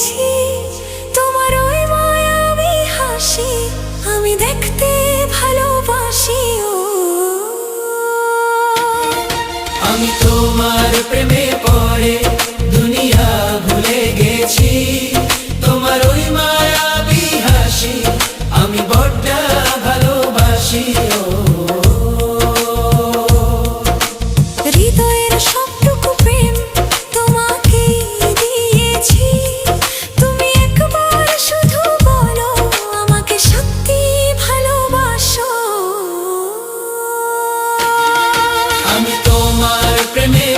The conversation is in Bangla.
পেয়েছি তোমার ওই মায়াবী হাসি আমি দেখতে ভালোবাসি ও। আমি তোমার আমি তোমার প্রেমে